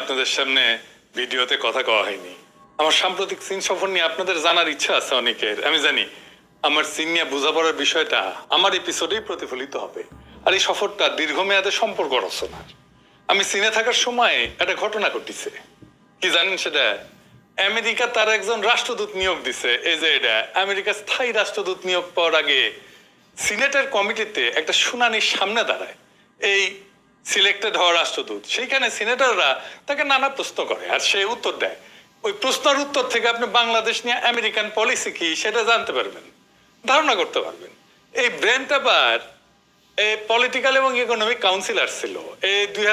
আপনাদের সামনে ভিডিওতে কথা কওয়া হয়নি। আমার সাম্প্রতিক চীন সফর নিয়ে আপনাদের জানার ইচ্ছা আছে অনেকের। আমি জানি, আমার চীন নিয়ে বোঝাপড়ার বিষয়টা আমার এপিসোডেই প্রতিফলিত হবে। আর এই সফরটা দীর্ঘমেয়াদে সম্পর্ক রচনার। আমি চীনে থাকার সময় একটা ঘটনা ঘটিছে। কি জানেন সেটা? আমেরিকা তার একজন রাষ্ট্রদূত নিয়োগ দিছে। এই যে এটা আমেরিকা স্থায়ী রাষ্ট্রদূত নিয়োগ পাওয়ার আগে সিনেটের কমিটিতে একটা শুনানির সামনে দাঁড়ায়। এই সিলেক্টেড হওয়া রাষ্ট্রদূত। সেইখানে সিনেটররা তাকে নানা প্রশ্ন করে আর সে উত্তর দেয়। ওই প্রশ্নের উত্তর থেকে আপনি বাংলাদেশ নিয়ে আমেরিকান পলিসি কি সেটা জানতে পারবেন, ধারণা করতে পারবেন। এই ব্রেন্ট আবার পলিটিক্যাল এবং ইকোনমিক কাউন্সিলর ছিল। এই দুই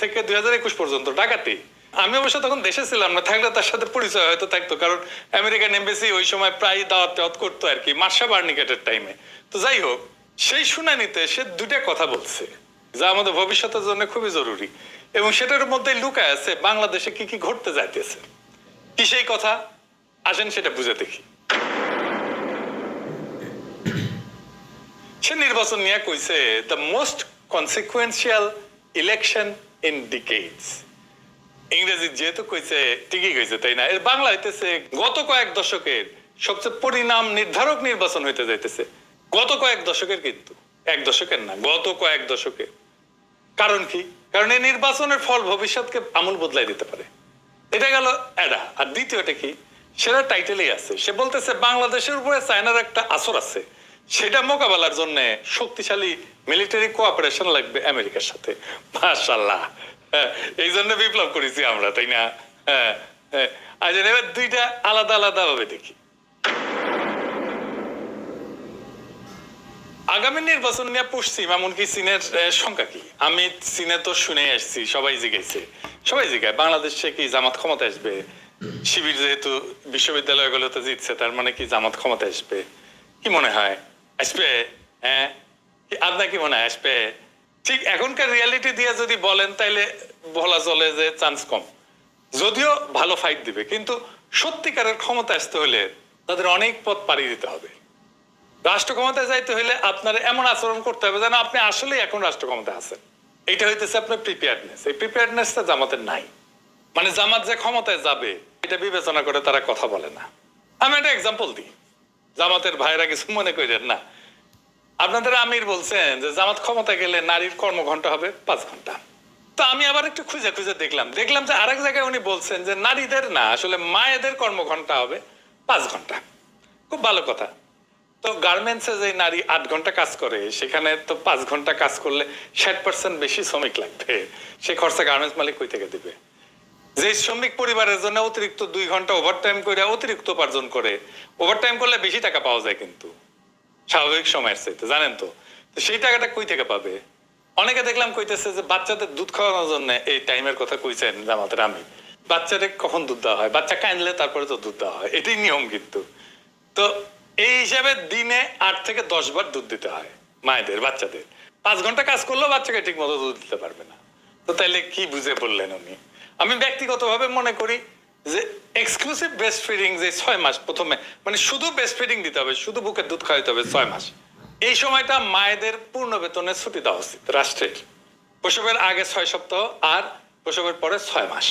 থেকে দুই পর্যন্ত ঢাকাতে আমি অবশ্য তখন দেশে ছিলাম না, থাকলে তার সাথে পরিচয় হয়তো থাকতো, কারণ আমেরিকান এমবেসি ওই সময় প্রায় দাওয়াত টাওয়াত করতো আর কি, মার্শা বার্নিকেটের টাইমে তো যাই হোক, সেই শুনানিতে সে দুটা কথা বলছে। যা আমাদের ভবিষ্যতের জন্য খুবই জরুরি। এবং সেটার মধ্যে লুকায় আছে বাংলাদেশে কি কি ঘটতে যাইতেছে। কি সেই কথা? আসেন সেটা বুঝে দেখি। সে নির্বাচন নিয়ে কইছে the most consequential election in decades ইংরেজি যেহেতু কইছে, ঠিকই কইছে, তাই না? এর বাংলা হইতেছে, গত কয়েক দশকের সবচেয়ে পরিণাম নির্ধারক নির্বাচন হইতে যাইতেছে। গত কয়েক দশকের কিন্তু। এক দশকের না, গত কয়েক দশকের। কারণ কি? কারণ এই নির্বাচনের ফল ভবিষ্যৎকে আমূল বদলাই দিতে পারে। এটা গেল এডা আর দ্বিতীয়টা কি? সেটা টাইটেলেই আছে। সে বলতেছে বাংলাদেশের উপরে চায়নার একটা আসর আছে। সেটা মোকাবেলার জন্য শক্তিশালী মিলিটারি কোঅপারেশন লাগবে আমেরিকার সাথে। মাশাল্লাহ হ্যাঁ, এই জন্য বিপ্লব করেছি আমরা তাই না? হ্যাঁ হ্যাঁ। আজ এবার দুইটা আলাদা আলাদা ভাবে দেখি। আগামী নির্বাচন নিয়ে পশ্চিম এমনকি আহ, সংখ্যা কি? আমি চীনে তো শুনে আসছি সবাই জিজ্ঞাসে সবাই জিজ্ঞায় বাংলাদেশে কি জামাত ক্ষমতা আসবে? শিবির যেহেতু বিশ্ববিদ্যালয়গুলোতে জিতছে তার মানে কি জামাত ক্ষমতা আসবে? কি মনে হয়? আসবে? হ্যাঁ আপনার কি মনে হয়? আসবে? ঠিক এখনকার রিয়ালিটি দিয়ে যদি বলেন তাইলে বলা চলে যে চান্স কম। যদিও ভালো ফাইট দিবে কিন্তু সত্যিকারের ক্ষমতা আসতে হলে তাদের অনেক পথ পাড়ি দিতে হবে। রাষ্ট্র ক্ষমতায় যাইতে হলে আপনার এমন আচরণ করতে হবে যেন আপনি আসলেই এখন রাষ্ট্র ক্ষমতায় আছেন। এইটা হইতেছে আপনার প্রিপেয়ারনেস এই প্রিপেয়ারনেসটা জামাতের নাই। মানে জামাত যে ক্ষমতায় যাবে, এটা বিবেচনা করে তারা কথা বলে না। আমি একটা এক্সাম্পল দিই। জামাতের ভাইরা কিছু মনে করেন না। আপনাদের আমির বলছেন যে জামাত ক্ষমতা গেলে নারীর কর্মঘন্টা হবে পাঁচ ঘণ্টা তো আমি আবার একটু খুঁজে খুঁজে দেখলাম। দেখলাম যে আরেক জায়গায় উনি বলছেন যে নারীদের না, আসলে মায়েদের কর্মঘন্টা হবে পাঁচ ঘণ্টা খুব ভালো কথা। তো গার্মেন্টসে যে নারী আট ঘণ্টা কাজ করে, সেখানে তো পাঁচ ঘণ্টা কাজ করলে ষাট পার্সেন্ট বেশি শ্রমিক লাগবে। সে খরচা গার্মেন্টস মালিক কই থেকে দিবে? যে শ্রমিক পরিবারের জন্য অতিরিক্ত দুই ঘণ্টা ওভারটাইম করে অতিরিক্ত উপার্জন করে ওভারটাইম করলে বেশি টাকা পাওয়া যায় কিন্তু। স্বাভাবিক সময়ের চাইতে, জানেন তো? তো সেই টাকাটা কই থেকে পাবে? অনেকে দেখলাম কইতেছে যে বাচ্চাদের দুধ খাওয়ানোর জন্য, এই টাইমের কথা কইছেন জামাতের আমি বাচ্চাদের কখন দুধ দেওয়া হয়? বাচ্চা কাঁদলে তারপরে তো দুধ দেওয়া হয়। এটাই নিয়ম কিন্তু। তো এই হিসাবে দিনে আট থেকে দশ বার দুধ দিতে হয়, মায়েদের, বাচ্চাদের। পাঁচ ঘণ্টা কাজ করলেও বাচ্চাকে ঠিক মতো দুধ দিতে পারবে না। তো তাইলে কি বুঝে বললেন উনি? আমি ব্যক্তিগতভাবে মনে করি যে এক্সক্লুসিভ বেস্ট ফিডিং যে ছয় মাস প্রথমে মানে শুধু বেস্ট ফিডিং দিতে হবে, শুধু বুকের দুধ খাওয়াইতে হবে ছয় মাস। এই সময়টা মায়েদের পূর্ণ বেতনে ছুটি দেওয়া উচিত, রাষ্ট্রের। প্রসবের আগে ছয় সপ্তাহ আর প্রসবের পরে ছয় মাস।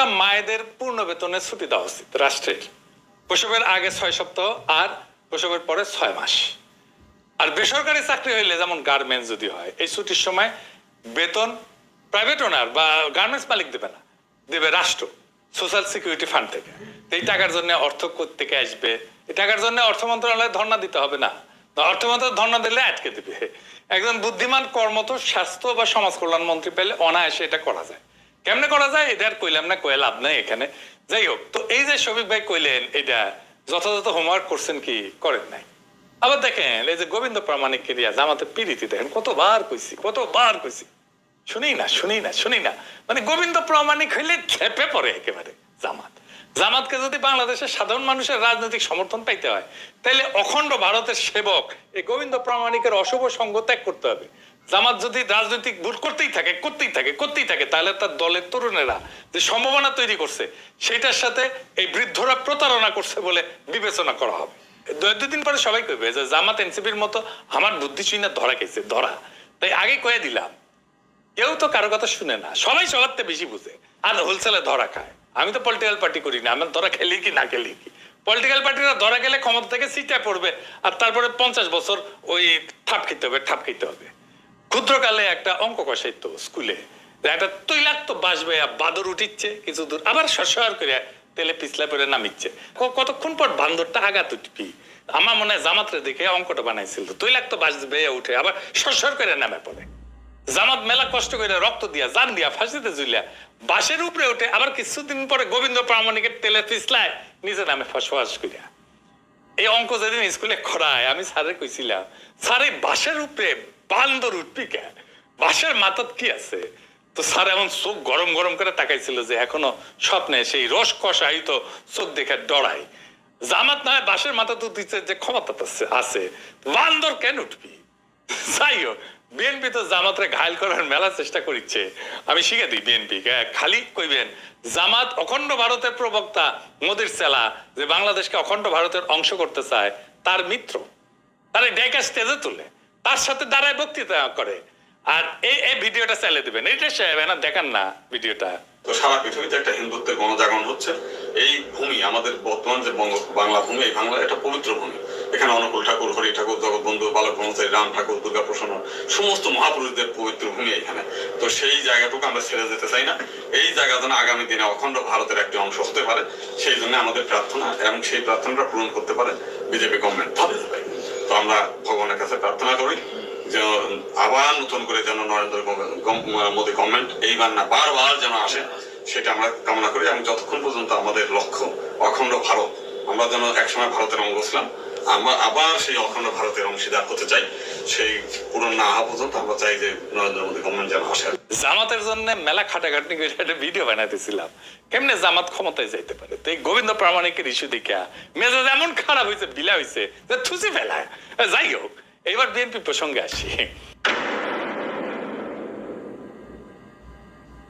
সময়টা মায়েদের পূর্ণ বেতনে ছুটি দেওয়া উচিত রাষ্ট্রের। প্রসবের আগে ছয় সপ্তাহ আর প্রসবের পরে ছয় মাস। আর বেসরকারি চাকরি হইলে যেমন গার্মেন্টস যদি হয়, এই ছুটির সময় বেতন প্রাইভেট ওনার বা গার্মেন্টস মালিক দেবে না, দেবে রাষ্ট্র সোশ্যাল সিকিউরিটি ফান্ড থেকে। এই টাকার জন্য অর্থ থেকে আসবে? এই টাকার জন্য অর্থ মন্ত্রণালয়ে ধর্ণা দিতে হবে না। অর্থ মন্ত্রণালয় ধর্ণা দিলে আটকে দিবে। একজন বুদ্ধিমান কর্মত স্বাস্থ্য বা সমাজ কল্যাণ মন্ত্রী পেলে অনায়াসে এটা করা যায়। কেমনে করা যায়? এটা আর কইলাম না, কয়ে লাভ নাই এখানে। যাই হোক, তো এই যে শফিক ভাই কইলেন, এটা যথাযথ হোমওয়ার্ক করছেন কি করেন নাই? আবার দেখেন, এই যে গোবিন্দ প্রামাণিক ক্রিয়া জামাতে পিরিতি দেখেন, কতবার কইছি কতবার কইছি। শুনি না শুনি না শুনি না। মানে গোবিন্দ প্রামাণিক হইলে খেপে পড়ে একেবারে জামাত। জামাতকে যদি বাংলাদেশের সাধারণ মানুষের রাজনৈতিক সমর্থন পাইতে হয় তাহলে অখণ্ড ভারতের সেবক এই গোবিন্দ প্রামাণিকের অশুভ সঙ্গ ত্যাগ করতে হবে। জামাত যদি রাজনৈতিক ভুল করতেই থাকে করতেই থাকে করতেই থাকে, তাহলে তার দলের তরুণেরা যে সম্ভাবনা তৈরি করছে সেটার সাথে এই বৃদ্ধরা প্রতারণা করছে বলে বিবেচনা করা হবে। দুদিন পরে সবাই কইবে যে জামাত এনসিপির মতো আমার বুদ্ধি শুনে ধরা খেয়েছে ধরা। তাই আগে কয়ে দিলাম, কেউ তো কারও কথা শুনে না, সবাই সবার বেশি বুঝে। আর হোলসেলে ধরা খায়। আমি তো পলিটিক্যাল পার্টি করি না আমার ধরা খেলি কি না খেলি কি? পলিটিক্যাল পার্টিরা ধরা গেলে ক্ষমতা থেকে সিটে পড়বে, আর তারপরে পঞ্চাশ বছর ওই থাপ খেতে হবে ঠাপ খেতে হবে। ক্ষুদ্রকালে একটা অঙ্ক কষাইতো স্কুলে। একটা তৈলাক্ত বাসবে বাদর উঠিচ্ছে, কিছু দূর আবার সরসর করে তেলে পিছলা করে নামিচ্ছে। কতক্ষণ পর বান্দরটা আঘাত উঠবি? আমার মনে হয় জামাত্রে দেখে অঙ্কটা বানাইছিল। তৈলাক্ত বাসবে উঠে আবার সরসর করে নামে পড়ে। জামাত মেলা কষ্ট করে রক্ত দিয়া, জান দিয়া, ফাঁসিতে ঝুলিয়া বাসের উপরে উঠে আবার কিছুদিন পরে গোবিন্দ প্রামাণিকের তেলে পিছলায় নিজে নামে ফসফাস করিয়া। এই অঙ্ক যেদিন স্কুলে করায়, আমি স্যারে কইছিলাম, স্যার এই বাসের উপরে বান্দর উঠবি কে? বাসের মাথাত কি আছে? তো স্যার এমন চোখ গরম গরম করে তাকাইছিল যে এখনও স্বপ্নে সেই রস কষাই তো চোখ দেখে ডরাই জামাত না বাসের মাথা তো দিচ্ছে যে ক্ষমতা আছে বান্দর কেন উঠবি? যাই হোক, বিএনপি তো জামাতরে ঘায়ল করার মেলা চেষ্টা করিচ্ছে। আমি শিখে দিই বিএনপি খালি কইবেন, জামাত অখণ্ড ভারতের প্রবক্তা মোদির সেলা যে বাংলাদেশকে অখণ্ড ভারতের অংশ করতে চায়, তার মিত্র। তার ডেকা স্টেজে তুলে। তার সাথে দাঁড়ায় বক্তৃতা করে। আর এই এই ভিডিওটা চালিয়ে দিবেন। এটা সাহেব দেখান না ভিডিওটা। তো সারা পৃথিবীতে একটা হিন্দুত্বের গণজাগরণ হচ্ছে। এই ভূমি, আমাদের বর্তমান যে বাংলা ভূমি, এই বাংলা একটা পবিত্র ভূমি। এখানে অনুকূল ঠাকুর, হরি ঠাকুর জগৎবন্ধু বালক ব্রহ্মচারী রাম ঠাকুর, দুর্গা প্রসন্ন, সমস্ত মহাপুরুষদের পবিত্র ভূমি এখানে। তো সেই জায়গাটুকু আমরা ছেড়ে যেতে চাই না। এই জায়গা যেন আগামী দিনে অখণ্ড ভারতের একটি অংশ হতে পারে, সেই জন্য আমাদের প্রার্থনা এবং সেই প্রার্থনাটা পূরণ করতে পারে বিজেপি গভর্নমেন্ট তবে তো আমরা ভগবানের কাছে প্রার্থনা করি যেন আবার নতুন করে যেন নরেন্দ্র মোদী গভর্নমেন্ট এই বান্না বারবার যেন আসে, সেটা আমরা কামনা করি। এবং যতক্ষণ পর্যন্ত আমাদের লক্ষ্য অখণ্ড ভারত, আমরা যেন একসময় ভারতের অঙ্গ ছিলাম আমরা আবার সেই অখণ্ড ভারতের অংশীদার হতে চাই। সেই পূরণ না হওয়া পর্যন্ত আমরা চাই যে নরেন্দ্র মোদী গভর্নমেন্ট যেন আসে। জামাতের জন্য মেলা খাটাখাটনি করে একটা ভিডিও বানাইতেছিলাম। কেমনে জামাত ক্ষমতায় যাইতে পারে? তো এই গোবিন্দ প্রামাণিকের ইস্যু দেখা মেজাজ এমন খারাপ হয়েছে বিলা হয়েছে যে থুসি ফেলায়। যাই হোক, এইবার বিএনপি প্রসঙ্গে আসি।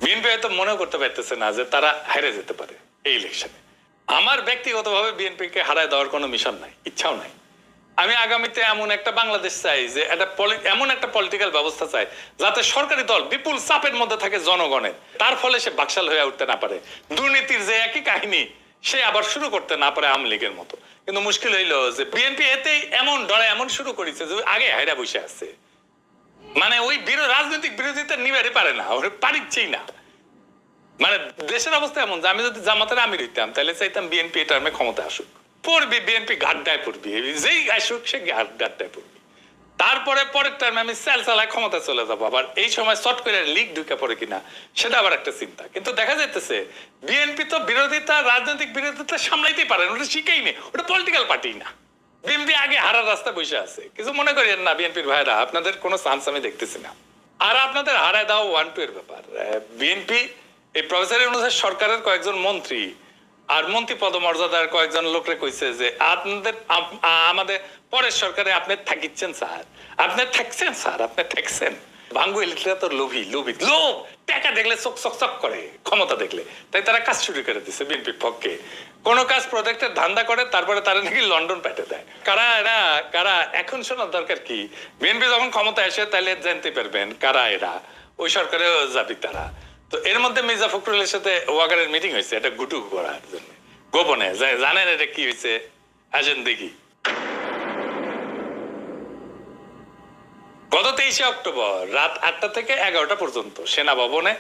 বিএনপি হয়তো মনে করতে পারতেছে না যে তারা হেরে যেতে পারে এই ইলেকশনে আমার ব্যক্তিগতভাবে বিএনপিকে হারায় দেওয়ার কোনো মিশন নাই, ইচ্ছাও নাই। আমি আগামীতে এমন একটা বাংলাদেশ চাই যে একটা এমন একটা পলিটিক্যাল ব্যবস্থা চাই যাতে সরকারি দল বিপুল চাপের মধ্যে থাকে জনগণের। তার ফলে সে বাকশাল হয়ে উঠতে না পারে। দুর্নীতির যে একই কাহিনী, সে আবার শুরু করতে না পারে আওয়ামী লীগের মতো। কিন্তু মুশকিল হইল যে বিএনপি এতেই এমন ডরে এমন শুরু করেছে যে আগে হাইরা বসে আছে। মানে ওই রাজনৈতিক বিরোধিতা নিবারে পারে না, ওরা পারিচ্ছেই না। মানে দেশের অবস্থা এমন যে আমি যদি জামাতের আমির হইতাম, তাহলে চাইতাম বিএনপি এই টার্মে ক্ষমতা আসুক। পড়বি বিএনপি গাড্ডায় পড়বি, যেই আসুক সে গাড- পড়বি। তারপরে পরের টার্মে আমি সেল চালায় ক্ষমতা চলে যাব। আবার এই সময় শর্ট করে লিগ ঢুকে পড়ে কিনা, সেটা আবার একটা চিন্তা। কিন্তু দেখা যাইতেছে বিএনপি তো বিরোধিতা, রাজনৈতিক বিরোধিতা সামলাইতেই পারে না, ওটা শিখেই নেই, ওটা পলিটিক্যাল পার্টি না। বিএনপি আগে হারার রাস্তা বসে আছে। কিছু মনে করেন না বিএনপির ভাইরা আপনাদের কোনো চান্স আমি দেখতেছি না। আর আপনাদের হারায় দাও ওয়ান টু এর ব্যাপার। বিএনপি এই প্রফেসর অনুসারে সরকারের কয়েকজন মন্ত্রী আর মন্ত্রী পদমর্যাদার কয়েকজন লোকরে কইছে যে আপনাদের আমাদের পরের সরকারে আপনি থাকিচ্ছেন, স্যার। আপনি থাকছেন, স্যার, আপনি থাকছেন। তো লোভী লোভী। লোভ! টাকা দেখলে চক চক চক করে, ক্ষমতা দেখলে। তাই তারা কাজ শুরু করে দিছে বিএনপির পক্ষে। কোন কাজ প্রজেক্টের ধান্দা করে, তারপরে তারা নাকি লন্ডন পেটে দেয়। কারা এরা? কারা? এখন শোনার দরকার কি? বিএনপি যখন ক্ষমতা আসে, তাহলে জানতে পারবেন কারা এরা। ওই সরকারে যাবি তারা। তো এর মধ্যে মির্জা ফখরুলের সাথে ওয়াগারের মিটিং হয়েছে, এটা গুটু করার জন্য। গোপনে জানেন এটা কি হয়েছে? আসেন দেখি। গত তেইশে অক্টোবর রাত আটটা থেকে এগারোটা পর্যন্ত সেনা ভবনে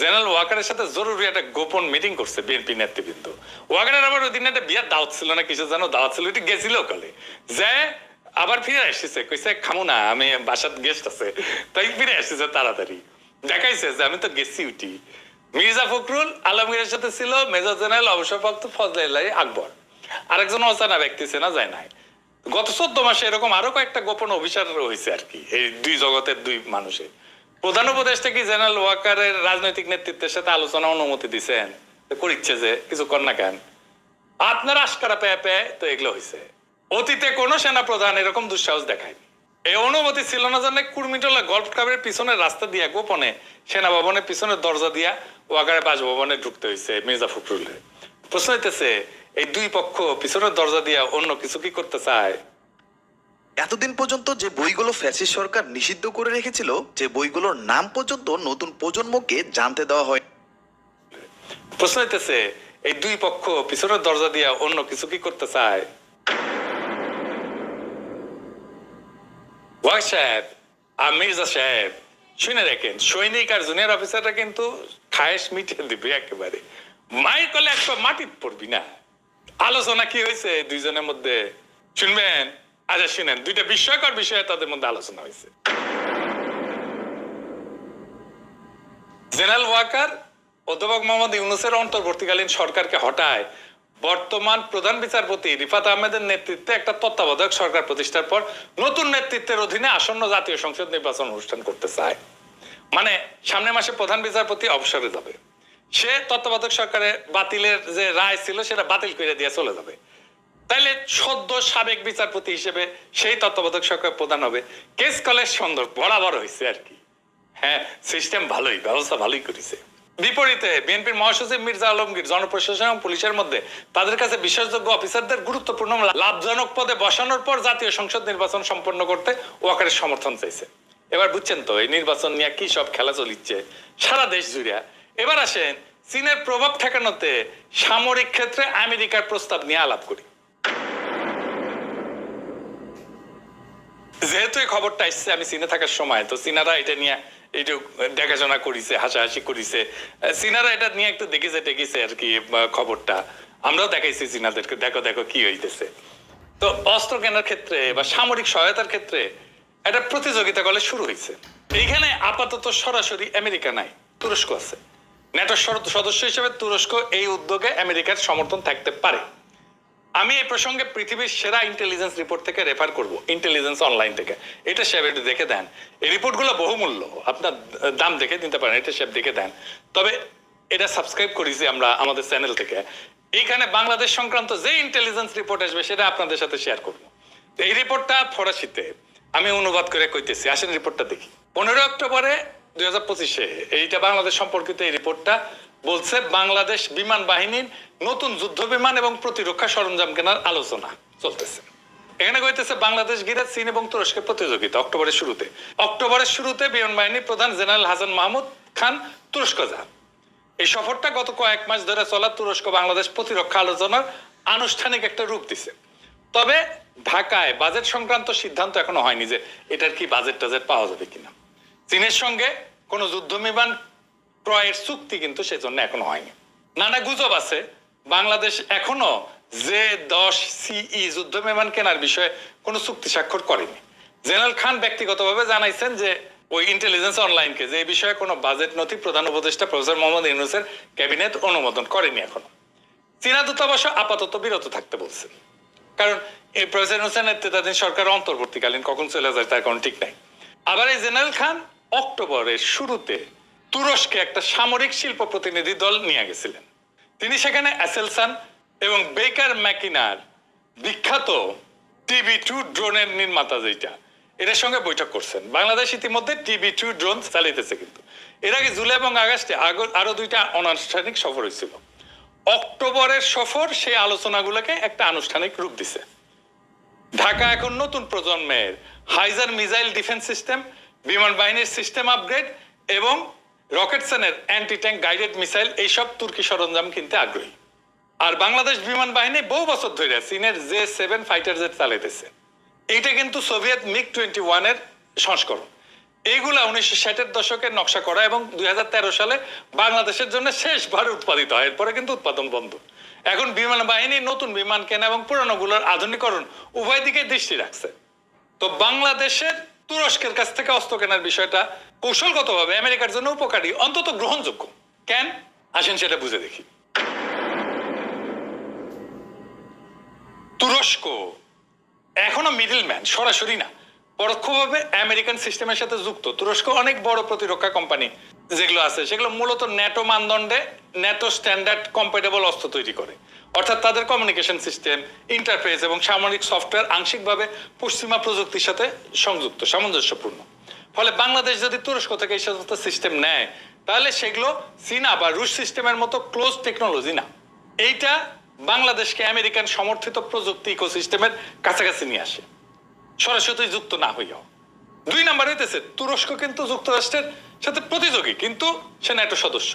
জেনারেল ওয়াকারের সাথে জরুরি একটা গোপন মিটিং করছে বিএনপি নেতৃবৃন্দ। ওয়াকারের আবার ওই দিন একটা বিয়ার দাওয়াত ছিল না, কিছু জানো? দাওয়াত ছিল, ওইটা গেছিল কলে। যে আবার ফিরে আসছে, কইছে, খামু না, আমি বাসার গেস্ট আছে। তাই ফিরে আসছে তাড়াতাড়ি। দেখাইছে যে আমি তো গেছি উঠি। মির্জা ফখরুল আলমগীরের সাথে ছিল, মেজর জেনারেল, অবসরপ্রাপ্ত ফজলে আকবর। আরেকজন অচানা ব্যক্তি চেনা যায় নাই। গত চোদ্দ মাসে এরকম আরও কয়েকটা গোপন অভিসার হয়েছে আর কি, এই দুই জগতের দুই মানুষের প্রধান উপদেষ্টা কি জেনারেল ওয়াকারের রাজনৈতিক নেতৃত্বের সাথে আলোচনা অনুমতি দিছেন? করিচ্ছে যে, কিছু না কেন? আপনার আশকারা পেয়ে পেয়ে তো এগুলো হয়েছে অতীতে কোনো সেনা প্রধান এরকম দুঃসাহস দেখায়নি। এই অনুমতি ছিল না জানে কুর্মিটোলা গল্ফ ক্লাবের পিছনে রাস্তা দিয়া গোপনে সেনা ভবনের পিছনে দরজা দিয়া ওয়াকারে বাসভবনে ঢুকতে হয়েছে মির্জা ফখরুলের প্রশ্ন হইতেছে এই দুই পক্ষ পিছনের দরজা দিয়া অন্য কিছু কি করতে চায়? এতদিন পর্যন্ত যে বইগুলো ফ্যাসিস্ট সরকার নিষিদ্ধ করে রেখেছিল যে বইগুলোর নাম পর্যন্ত নতুন প্রজন্মকে জানতে দেওয়া হয়। প্রশ্ন হইতেছে এই দুই পক্ষ পিছনের দরজা দিয়া অন্য কিছু কি করতে চায়? ওয়াক সাহেব আর মির্জা সাহেব, শুনে সৈনিক আর জুনিয়র অফিসাররা কিন্তু মিটিয়ে দিবে একেবারে। একটা পড়বি না। আলোচনা কি হয়েছে দুইজনের মধ্যে? শুনবেন? আচ্ছা শুনেন, দুইটা বিস্ময়কর বিষয়ে তাদের মধ্যে আলোচনা হয়েছে। জেনারেল ওয়াকার অধ্যাপক মোহাম্মদ ইউনুসের অন্তর্বর্তীকালীন সরকারকে হটায় বর্তমান প্রধান বিচারপতি রিফাত আহমেদের নেতৃত্বে একটা তত্ত্বাবধায়ক সরকার প্রতিষ্ঠার পর নতুন নেতৃত্বের অধীনে আসন্ন জাতীয় সংসদ নির্বাচন অনুষ্ঠান করতে চায়। মানে সামনের মাসে প্রধান বিচারপতি অবসরে যাবে। সে তত্ত্বাবধায়ক সরকারের বাতিলের যে রায় ছিল সেটা বাতিল করে দিয়ে চলে যাবে। তাইলে সদ্য সাবেক বিচারপতি হিসেবে সেই তত্ত্বাবধায়ক সরকার প্রধান হবে। কেস কলের সুন্দর বরাবর হয়েছে আর কি। হ্যাঁ সিস্টেম ভালোই, ব্যবস্থা ভালোই করেছে। বিপরীতে বিএনপির মহাসচিব মির্জা আলমগীর জনপ্রশাসন এবং পুলিশের মধ্যে তাদের কাছে বিশ্বাসযোগ্য অফিসারদের গুরুত্বপূর্ণ লাভজনক পদে বসানোর পর জাতীয় সংসদ নির্বাচন সম্পন্ন করতে ওয়াকারের সমর্থন চাইছে। এবার বুঝছেন তো, এই নির্বাচন নিয়ে কি সব খেলা চলিচ্ছে? সারা দেশ জুড়ে। এবার আসেন, চীনের প্রভাব ঠেকানোতে সামরিক ক্ষেত্রে আমেরিকার প্রস্তাব নিয়ে আলাপ করি। যেহেতু এই খবরটা এসছে আমি চীনে থাকার সময়, তো চীনারা এটা নিয়ে দেখাশোনা করিছে, হাসাহাসি করিছে চীনারা এটা নিয়ে একটু দেখেছে, টেকেছে আর কি খবরটা। আমরাও দেখাইছি চীনাদেরকে দেখো দেখো কি হইতেছে। তো অস্ত্র কেনার ক্ষেত্রে বা সামরিক সহায়তার ক্ষেত্রে একটা প্রতিযোগিতা গলে শুরু হয়েছে এইখানে আপাতত সরাসরি আমেরিকা নাই, তুরস্ক আছে। ন্যাটোর সদস্য হিসেবে তুরস্ক এই উদ্যোগে আমেরিকার সমর্থন থাকতে পারে। আমি এই প্রসঙ্গে পৃথিবীর সেরা ইন্টেলিজেন্স রিপোর্ট থেকে রেফার করব ইন্টেলিজেন্স অনলাইন থেকে। এটা সাহেব একটু দেখে দেন। এই রিপোর্টগুলো বহুমূল্য। আপনার দাম দেখে নিতে পারেন, এটা সাহেব দেখে দেন। তবে এটা সাবস্ক্রাইব করেছি আমরা আমাদের চ্যানেল থেকে। এইখানে বাংলাদেশ সংক্রান্ত যে ইন্টেলিজেন্স রিপোর্ট আসবে, সেটা আপনাদের সাথে শেয়ার করব। এই রিপোর্টটা ফরাসিতে। আমি অনুবাদ করে কইতেছি। আসেন রিপোর্টটা দেখি। পনেরো অক্টোবরে দুই হাজার পঁচিশে এইটা বাংলাদেশ সম্পর্কিত এই রিপোর্টটা বলছে বাংলাদেশ বিমান বাহিনীর নতুন যুদ্ধ বিমান এবং প্রতিরক্ষা সরঞ্জাম কেনার আলোচনা চলতেছে। এখানে কইতেছে বাংলাদেশ ঘিরে চীন এবং তুরস্কের প্রতিযোগিতা অক্টোবরের শুরুতে। অক্টোবরের শুরুতে বিমান বাহিনীর প্রধান জেনারেল হাসান মাহমুদ খান তুরস্ক যান। এই সফরটা গত কয়েক মাস ধরে চলা তুরস্ক বাংলাদেশ প্রতিরক্ষা আলোচনার আনুষ্ঠানিক একটা রূপ দিছে। তবে ঢাকায় বাজেট সংক্রান্ত সিদ্ধান্ত এখনও হয়নি যে এটার কি বাজেট টাজেট পাওয়া যাবে কিনা। চীনের সঙ্গে কোনো যুদ্ধ বিমান ক্রয়ের চুক্তি কিন্তু সেজন্য এখনও হয়নি। নানা গুজব আছে। বাংলাদেশ এখনও যে দশ সিই যুদ্ধ বিমান কেনার বিষয়ে কোনো চুক্তি স্বাক্ষর করেনি। জেনারেল খান ব্যক্তিগতভাবে জানাইছেন যে ওই ইন্টেলিজেন্স অনলাইনকে যে বিষয়ে কোনো বাজেট নথি প্রধান উপদেষ্টা প্রফেসর মোহাম্মদ ইউনুসের ক্যাবিনেট অনুমোদন করেনি এখনও। চীনা দূতাবাস আপাতত বিরত থাকতে বলছেন কারণ এই প্রফেসর হোসেন নেতৃত্বাধীন সরকার অন্তর্বর্তীকালীন কখন চলে যায় তার কোনো ঠিক নাই। আবার এই জেনারেল খান অক্টোবরের শুরুতে তুরস্কে একটা সামরিক শিল্প প্রতিনিধি দল নিয়ে গেছিলেন। তিনি সেখানে অ্যাসেলসান এবং বেকার ম্যাকিনার, বিখ্যাত টিভি টু ড্রোনের নির্মাতা যেটা এটার সঙ্গে বৈঠক করছেন। বাংলাদেশ ইতিমধ্যে টিভি টু ড্রোন চালিয়েছে কিন্তু। এর আগে জুলাই এবং আগস্টে আগো- আরও দুইটা অনানুষ্ঠানিক সফর হয়েছিল। অক্টোবরের সফর সেই আলোচনাগুলোকে একটা আনুষ্ঠানিক রূপ দিছে। ঢাকা এখন নতুন প্রজন্মের হাইজার মিসাইল ডিফেন্স সিস্টেম বিমান বাহিনীর সিস্টেম আপগ্রেড এবং রকেটসেনের অ্যান্টি ট্যাঙ্ক গাইডেড মিসাইল এইসব তুর্কি সরঞ্জাম কিনতে আগ্রহী। আর বাংলাদেশ বিমান বাহিনী বহু বছর ধরে চীনের জে সেভেন ফাইটার জেট চালাইতেছে এইটা কিন্তু সোভিয়েত মিগ টোয়েন্টি ওয়ানের সংস্করণ। এইগুলা উনিশশো ষাটের দশকের নকশা করা এবং দুই হাজার তেরো সালে বাংলাদেশের জন্য শেষবার উৎপাদিত হয়। এরপরে কিন্তু উৎপাদন বন্ধ। এখন বিমান বাহিনী নতুন বিমান কেনা এবং পুরানোগুলোর আধুনিকরণ উভয় দিকে দৃষ্টি রাখছে। তো বাংলাদেশের তুরস্কের কাছ থেকে অস্ত্র কেনার বিষয়টা কৌশলগতভাবে আমেরিকার জন্য উপকারী, অন্তত গ্রহণযোগ্য। কেন? আসেন সেটা বুঝে দেখি। তুরস্ক এখনও মিডলম্যান, সরাসরি না। পরোক্ষভাবে আমেরিকান সিস্টেমের সাথে যুক্ত। তুরস্ক অনেক বড় প্রতিরক্ষা কোম্পানি। যেগুলো আছে, সেগুলো মূলত ন্যাটো মানদণ্ডে ন্যাটো স্ট্যান্ডার্ড কম্প্যাটেবল অস্ত্র তৈরি করে। অর্থাৎ তাদের কমিউনিকেশন সিস্টেম ইন্টারফেস এবং সামরিক সফটওয়্যার আংশিকভাবে পশ্চিমা প্রযুক্তির সাথে সংযুক্ত, সামঞ্জস্যপূর্ণ। ফলে বাংলাদেশ যদি তুরস্ক থেকে এই সমস্ত সিস্টেম নেয়, তাহলে সেগুলো চীনা বা রুশ সিস্টেমের মতো ক্লোজ টেকনোলজি না। এইটা বাংলাদেশকে আমেরিকান সমর্থিত প্রযুক্তি ইকোসিস্টেমের কাছাকাছি নিয়ে আসে। সরাসরি যুক্ত না হইয়াও। দুই নাম্বার হইতেছে, তুরস্ক কিন্তু যুক্তরাষ্ট্রের সাথে প্রতিযোগী, কিন্তু সে ন্যাটো সদস্য।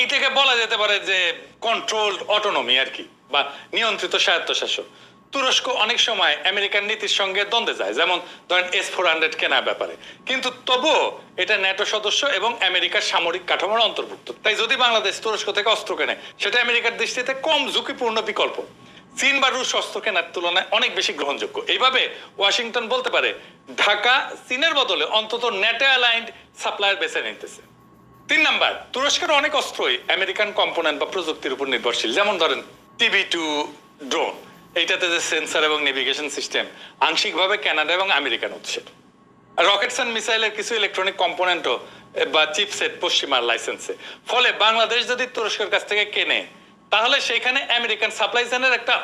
এইটাকে বলা যেতে পারে যে কন্ট্রোল অটোনমি আর কি, বা নিয়ন্ত্রিত স্বায়ত্তশাসন। তুরস্ক অনেক সময় আমেরিকান নীতির সঙ্গে দ্বন্দ্বে যায়, যেমন ধরেন এস ফোর হান্ড্রেড কেনার ব্যাপারে। কিন্তু তবুও এটা ন্যাটো সদস্য এবং আমেরিকার সামরিক কাঠামোর অন্তর্ভুক্ত। তাই যদি বাংলাদেশ তুরস্ক থেকে অস্ত্র কেনে, সেটা আমেরিকার দৃষ্টিতে কম ঝুঁকিপূর্ণ বিকল্প। চীন বা রুশ অস্ত্র কেনার তুলনায় অনেক বেশি গ্রহণযোগ্য। এইভাবে ওয়াশিংটন বলতে পারে, ঢাকা চীনের বদলে অন্তত নেটো অ্যালাইন্ড সাপ্লায়ার বেছে নিতেছে। তিন নাম্বার, তুরস্কের অনেক অস্ত্রই আমেরিকান কম্পোনেন্ট বা প্রযুক্তির উপর নির্ভরশীল। যেমন ধরেন টিভি টু ড্রোন, এইটাতে যে সেন্সার এবং নেভিগেশন সিস্টেম আংশিকভাবে কানাডা এবং আমেরিকান উৎসের। রকেটস অ্যান্ড মিসাইলের কিছু ইলেকট্রনিক কম্পোনেন্টও বা চিপসেট পশ্চিমার লাইসেন্সে। ফলে বাংলাদেশ যদি তুরস্কের কাছ থেকে কেনে তাহলে সেখানে আমেরিকান সাপ্লাই চেনের একটা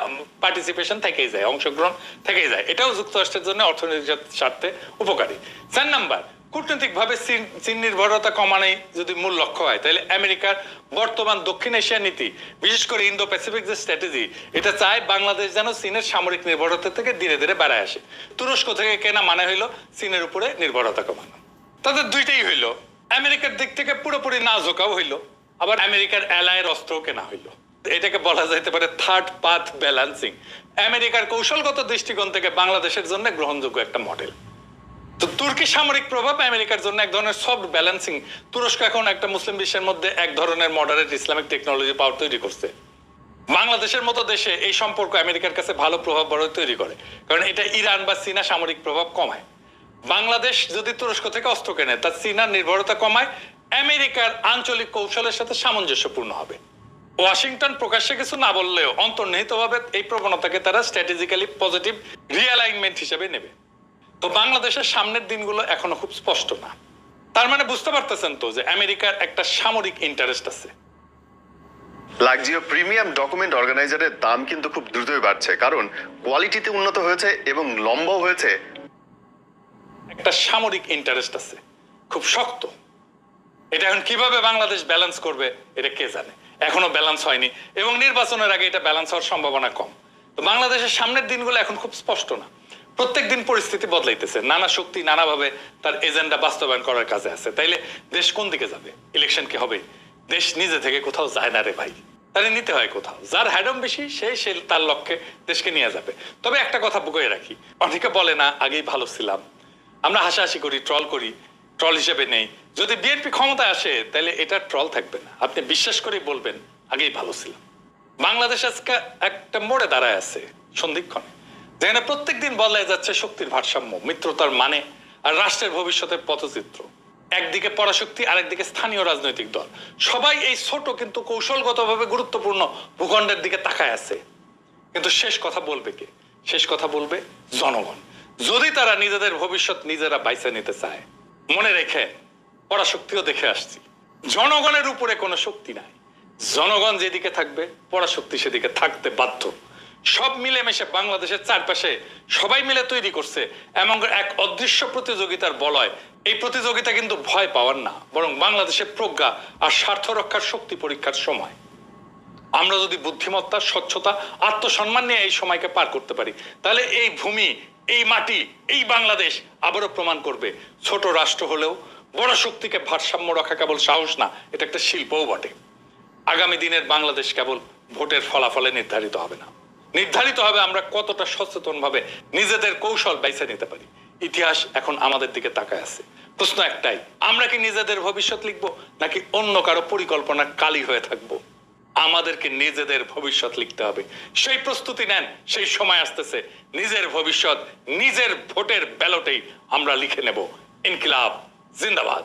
পার্টিসিপেশন থেকেই যায়, অংশগ্রহণ থেকেই যায়। এটাও যুক্তরাষ্ট্রের জন্য অর্থনৈতিক স্বার্থে উপকারী। চার নাম্বার কূটনৈতিক ভাবে চীন চীন নির্ভরতা কমানোই যদি মূল লক্ষ্য হয়, তাহলে আমেরিকার বর্তমান দক্ষিণ এশিয়া নীতি, বিশেষ করে ইন্দো প্যাসিফিক যে স্ট্র্যাটেজি এটা চায় বাংলাদেশ যেন চীনের সামরিক নির্ভরতা থেকে ধীরে ধীরে বেড়ায় আসে। তুরস্ক থেকে কেনা মানে হইল চীনের উপরে নির্ভরতা কমানো। তাদের দুইটাই হইল, আমেরিকার দিক থেকে পুরোপুরি না ঝোঁকাও হইল, আবার আমেরিকার অ্যালায়ের অস্ত্রও কেনা হইল। এটাকে বলা যাইতে পারে থার্ড পাথ ব্যালান্সিং আমেরিকার কৌশলগত দৃষ্টিকোণ থেকে বাংলাদেশের জন্য গ্রহণযোগ্য একটা মডেল তো তুর্কি সামরিক প্রভাব আমেরিকার জন্য এক ধরনের সফট ব্যালেন্সিং তুরস্ক এখন একটা মুসলিম বিশ্বের মধ্যে এক ধরনের মডারেট ইসলামিক টেকনোলজি পাওয়ার তৈরি করছে। বাংলাদেশের মতো দেশে এই সম্পর্ক আমেরিকার কাছে ভালো প্রভাব বড় তৈরি করে, কারণ এটা ইরান বা চীনা সামরিক প্রভাব কমায়। বাংলাদেশ যদি তুরস্ক থেকে অস্ত্র কেনে, তা চীনার নির্ভরতা কমায়, আমেরিকার আঞ্চলিক কৌশলের সাথে সামঞ্জস্যপূর্ণ হবে। ওয়াশিংটন প্রকাশ্যে কিছু না বললেও অন্তর্নিহিতভাবে এই প্রবণতাকে তারা স্ট্র্যাটেজিক্যালি পজিটিভ রিঅ্যালাইনমেন্ট হিসেবে নেবে। তো বাংলাদেশের সামনের দিনগুলো এখনও খুব স্পষ্ট না। তার মানে বুঝতে পারতেছেন তো যে আমেরিকার একটা সামরিক ইন্টারেস্ট আছে। লাক্সিও প্রিমিয়াম ডকুমেন্ট অর্গানাইজারের দাম কিন্তু খুব দ্রুতই বাড়ছে কারণ কোয়ালিটিতে উন্নত হয়েছে এবং লম্বাও হয়েছে। একটা সামরিক ইন্টারেস্ট আছে। খুব শক্ত। এটা এখন কীভাবে বাংলাদেশ ব্যালেন্স করবে এটা কে জানে? এখনও ব্যালেন্স হয়নি। এবং নির্বাচনের আগে এটা ব্যালেন্স হওয়ার সম্ভাবনা কম। তো বাংলাদেশের সামনের দিনগুলো এখন খুব স্পষ্ট না। প্রত্যেক দিন পরিস্থিতি বদলাইতেছে। নানা শক্তি নানাভাবে তার এজেন্ডা বাস্তবায়ন করার কাজে আছে। তাইলে দেশ কোন দিকে যাবে? ইলেকশন কি হবে? দেশ নিজে থেকে কোথাও যায় না রে ভাই। তাহলে নিতে হয় কোথাও। যার হ্যাডম বেশি, সে সে তার লক্ষ্যে দেশকে নিয়ে যাবে। তবে একটা কথা বুকিয়ে রাখি। অনেকে বলে না, আগেই ভালো ছিলাম। আমরা হাসাহাসি করি ট্রল করি। ট্রল হিসেবে নেই। যদি বিএনপি ক্ষমতায় আসে, তাহলে এটা ট্রল থাকবে না। আপনি বিশ্বাস করেই বলবেন, আগেই ভালো ছিলাম। বাংলাদেশ আজকে একটা মোড়ে দাঁড়ায় আছে, সন্ধিক্ষণে, যেখানে প্রত্যেকদিন বদলায় যাচ্ছে শক্তির ভারসাম্য, মিত্রতার মানে আর রাষ্ট্রের ভবিষ্যতের পথচিত্র। একদিকে পরাশক্তি, আরেকদিকে স্থানীয় রাজনৈতিক দল। সবাই এই ছোট কিন্তু কৌশলগতভাবে গুরুত্বপূর্ণ ভূখণ্ডের দিকে তাকায় আছে। কিন্তু শেষ কথা বলবে কে? শেষ কথা বলবে জনগণ। যদি তারা নিজেদের ভবিষ্যৎ নিজেরা বাইছে নিতে চায় মনে রেখে পরাশক্তিও দেখে আসছি। জনগণের উপরে কোনো শক্তি নাই। জনগণ যেদিকে থাকবে, পরাশক্তি সেদিকে থাকতে বাধ্য। সব মিলেমিশে বাংলাদেশের চারপাশে সবাই মিলে তৈরি করছে এমন এক অদৃশ্য প্রতিযোগিতার বলয়। এই প্রতিযোগিতা কিন্তু ভয় পাওয়ার না, বরং বাংলাদেশের প্রজ্ঞা আর স্বার্থ রক্ষার শক্তি পরীক্ষার সময়। আমরা যদি বুদ্ধিমত্তা, স্বচ্ছতা, আত্মসম্মান নিয়ে এই সময়কে পার করতে পারি, তাহলে এই ভূমি এই মাটি, এই বাংলাদেশ আবারও প্রমাণ করবে। ছোট রাষ্ট্র হলেও বড় শক্তিকে ভারসাম্য রাখা কেবল সাহস না, এটা একটা শিল্পও বটে। আগামী দিনের বাংলাদেশ কেবল ভোটের ফলাফলে নির্ধারিত হবে না। নির্ধারিত হবে আমরা কতটা সচেতন ভাবে নিজেদের কৌশল বেছে নিতে পারি। ইতিহাস এখন আমাদের দিকে তাকায় আছে। প্রশ্ন একটাই, আমরা কি নিজেদের ভবিষ্যৎ লিখব, নাকি অন্য কারও পরিকল্পনা কালি হয়ে থাকব? আমাদেরকে নিজেদের ভবিষ্যৎ লিখতে হবে। সেই প্রস্তুতি নেন, সেই সময় আসতেছে। নিজের ভবিষ্যৎ, নিজের ভোটের ব্যালটেই আমরা লিখে নেব। ইনকিলাব, জিন্দাবাদ।